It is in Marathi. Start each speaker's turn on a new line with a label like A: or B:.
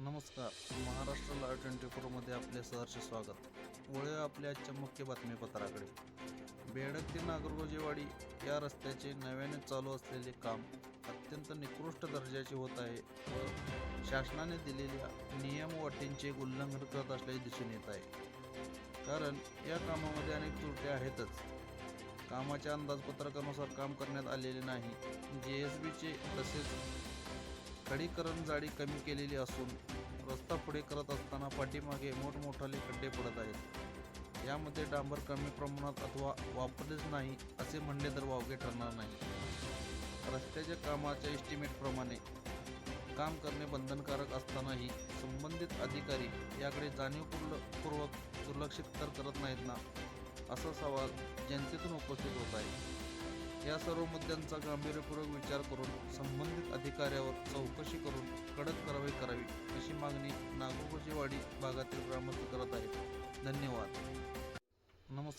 A: नमस्कार महाराष्ट्र लाईव्ह ट्वेंटी फोरमध्ये आपले सहर्ष स्वागत. वळूया आपल्या आजच्या मुख्य बातमीपत्राकडे. बेडक ते नागरगोजेवाडी या रस्त्याचे नव्याने चालू असलेले काम अत्यंत निकृष्ट दर्जाचे होत आहे व शासनाने दिलेल्या नियम व अटींचे उल्लंघन करत असल्याचे दिसून येत आहे. कारण या कामामध्ये अनेक त्रुट्या आहेतच. कामाच्या अंदाजपत्रकानुसार काम करण्यात आलेले नाही. जे एस बीचे तसेच खडीकरण जाडी कमी केलेली असून रस्ता पुढे करत असताना पाठीमागे मोठमोठाले खड्डे पडत आहेत. यामध्ये डांबर कमी प्रमाणात अथवा वापरलेच नाही असे म्हणले तर वावगे ठरणार नाही. रस्त्याच्या कामाच्या इस्टिमेटप्रमाणे काम करणे बंधनकारक असतानाही संबंधित अधिकारी याकडे जाणीवपूर्वक दुर्लक्षित तर करत नाहीत ना असा सवाल जनतेतून उपस्थित होत आहे. या सर्व मुद्द्यांचा गांभीर्यपूर्वक विचार करून संबंधित अधिकाऱ्यावर चौकशी करून कडक कारवाई करावी अशी मागणी नागोगोजेवाडी भागातील ग्रामस्थ करत आहेत. धन्यवाद.